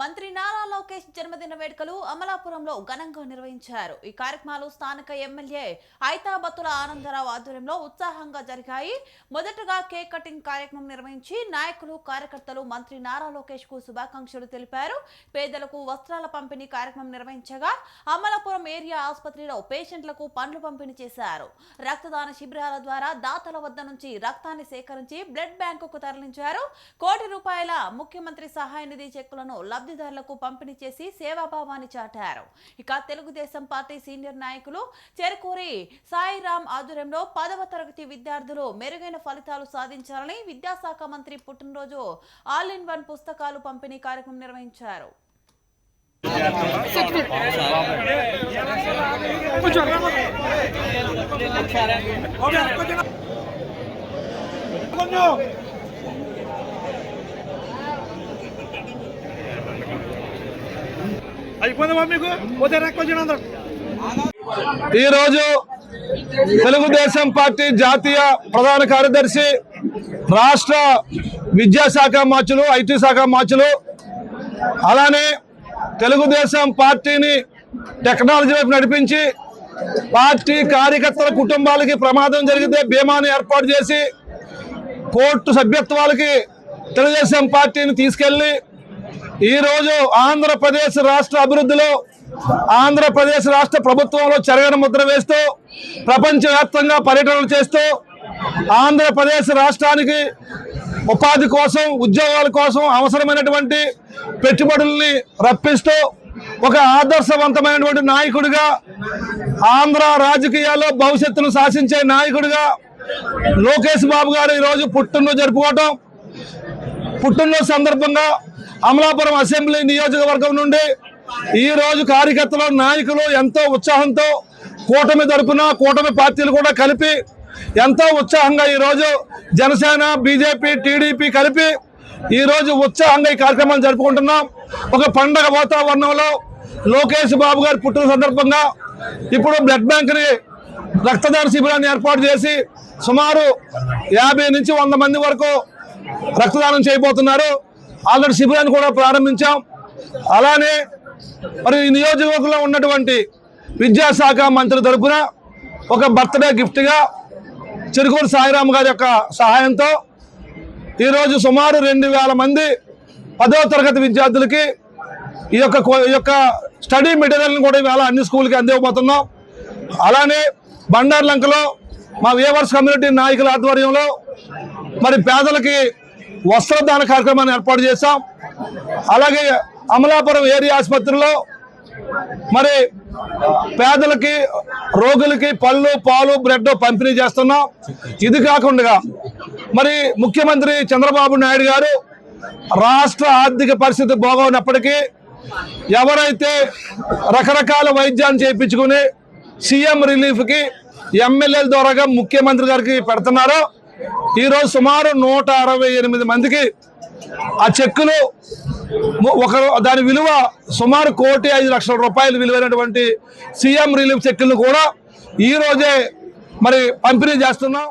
మంత్రి నారా లోకేష్ జన్మదిన వేడుకలు అమలాపురంలో ఘనంగా నిర్వహించారు. ఈ కార్యక్రమాలు స్థానిక ఎమ్మెల్యే ఐతాబత్తుల ఆనందరావు ఆధ్వర్యంలో ఉత్సాహంగా జరిగాయి. మొదటగా కేక్ కటింగ్ కార్యక్రమం నిర్వహించి నాయకులు కార్యకర్తలు మంత్రి నారా లోకేష్కు శుభాకాంక్షలు తెలిపారు. పేదలకు వస్త్రాల పంపిణీ కార్యక్రమం నిర్వహించగా అమలాపురం ఏరియా ఆసుపత్రిలో పేషెంట్లకు పండ్లు పంపిణీ చేశారు. రక్తదాన శిబిరాల ద్వారా దాతల వద్ద నుంచి రక్తాన్ని సేకరించి బ్లడ్ బ్యాంకుకు తరలించారు. కోటి రూపాయల ముఖ్యమంత్రి సహాయ నిధి చెక్కులను లబ్ధిదారులకు పంపిణీ చేసి సేవాభావాన్ని చాటారు. ఇక తెలుగుదేశం పార్టీ సీనియర్ నాయకులు చెరుకూరి సాయిరాం ఆధ్వర్యంలో పదవ తరగతి విద్యార్థులు మెరుగైన ఫలితాలు సాధించాలని విద్యాశాఖ మంత్రి పుట్టినరోజు ఆల్ ఇన్ వన్ పుస్తకాలు పంపిణీ కార్యక్రమం నిర్వహించారు. అయిపోయిందా మీకు? పోతే రెక్కొచ్చిన ఈరోజు తెలుగుదేశం పార్టీ జాతీయ ప్రధాన కార్యదర్శి రాష్ట్ర విద్యాశాఖ మార్చులు ఐటీ శాఖ మార్చులు అలానే తెలుగుదేశం పార్టీని టెక్నాలజీ వైపు నడిపించి పార్టీ కార్యకర్తల కుటుంబాలకి ప్రమాదం జరిగితే బీమాని ఏర్పాటు చేసి కోర్టు సభ్యత్వాలకి తెలుగుదేశం పార్టీని తీసుకెళ్ళి ఈరోజు ఆంధ్రప్రదేశ్ రాష్ట్ర అభివృద్ధిలో ఆంధ్రప్రదేశ్ రాష్ట్ర ప్రభుత్వంలో చెరగని ముద్ర వేస్తూ ప్రపంచవ్యాప్తంగా పర్యటనలు చేస్తూ ఆంధ్రప్రదేశ్ రాష్ట్రానికి ఉపాధి కోసం ఉద్యోగాల కోసం అవసరమైనటువంటి పెట్టుబడుల్ని రప్పిస్తూ ఒక ఆదర్శవంతమైనటువంటి నాయకుడిగా ఆంధ్ర రాజకీయాల్లో భవిష్యత్తును శాసించే నాయకుడిగా లోకేష్ బాబు గారు ఈరోజు పుట్టినరోజు జరుపుకోవటం పుట్టినరోజు సందర్భంగా అమలాపురం అసెంబ్లీ నియోజకవర్గం నుండి ఈ రోజు కార్యకర్తలు నాయకులు ఎంతో ఉత్సాహంతో కూటమి తరపున కూటమి పార్టీలు కూడా కలిపి ఎంతో ఉత్సాహంగా ఈరోజు జనసేన బీజేపీ టీడీపీ కలిపి ఈరోజు ఉత్సాహంగా ఈ కార్యక్రమాలు జరుపుకుంటున్నాం. ఒక పండగ వాతావరణంలో లోకేష్ బాబు గారి పుట్టిన సందర్భంగా ఇప్పుడు బ్లడ్ బ్యాంక్ని రక్తదాన శిబిరాన్ని ఏర్పాటు చేసి సుమారు యాభై నుంచి వంద మంది వరకు రక్తదానం చేయబోతున్నారు. ఆల్రెడీ శిబిరాన్ని కూడా ప్రారంభించాం. అలానే మరి ఈ నియోజకవర్గంలో ఉన్నటువంటి విద్యాశాఖ మంత్రి తరపున ఒక బర్త్డే గిఫ్ట్గా చిరుకూరు సాయిరామ్ గారి యొక్క సహాయంతో ఈరోజు సుమారు రెండు వేల మంది పదో తరగతి విద్యార్థులకి ఈ యొక్క కో- ఈ యొక్క స్టడీ మెటీరియల్ని కూడా ఇవాళ అన్ని స్కూల్కి అందివ్వబోతున్నాం. అలానే బండార్లంకలో మా వేవర్స్ కమ్యూనిటీ నాయకుల ఆధ్వర్యంలో మరి పేదలకి వస్త్రదాన కార్యక్రమాన్ని ఏర్పాటు చేశాం. అలాగే అమలాపురం ఏరియా ఆసుపత్రిలో మరి పేదలకి రోగులకి పళ్ళు పాలు బ్రెడ్ పంపిణీ చేస్తున్నాం. ఇది కాకుండా మరి ముఖ్యమంత్రి చంద్రబాబు నాయుడు గారు రాష్ట్ర ఆర్థిక పరిస్థితి బాగోనప్పటికీ ఎవరైతే రకరకాల వైద్యాన్ని చేయించుకుని సీఎం రిలీఫ్కి ఎమ్మెల్యేల ద్వారాగా ముఖ్యమంత్రి గారికి పెడుతున్నారో ఈరోజు సుమారు నూట అరవై ఎనిమిది మందికి ఆ చెక్కులు ఒక దాని విలువ సుమారు కోటి ఐదు లక్షల రూపాయలు విలువైనటువంటి సీఎం రిలీఫ్ చెక్కులను కూడా ఈరోజే మరి పంపిణీ చేస్తున్నాం.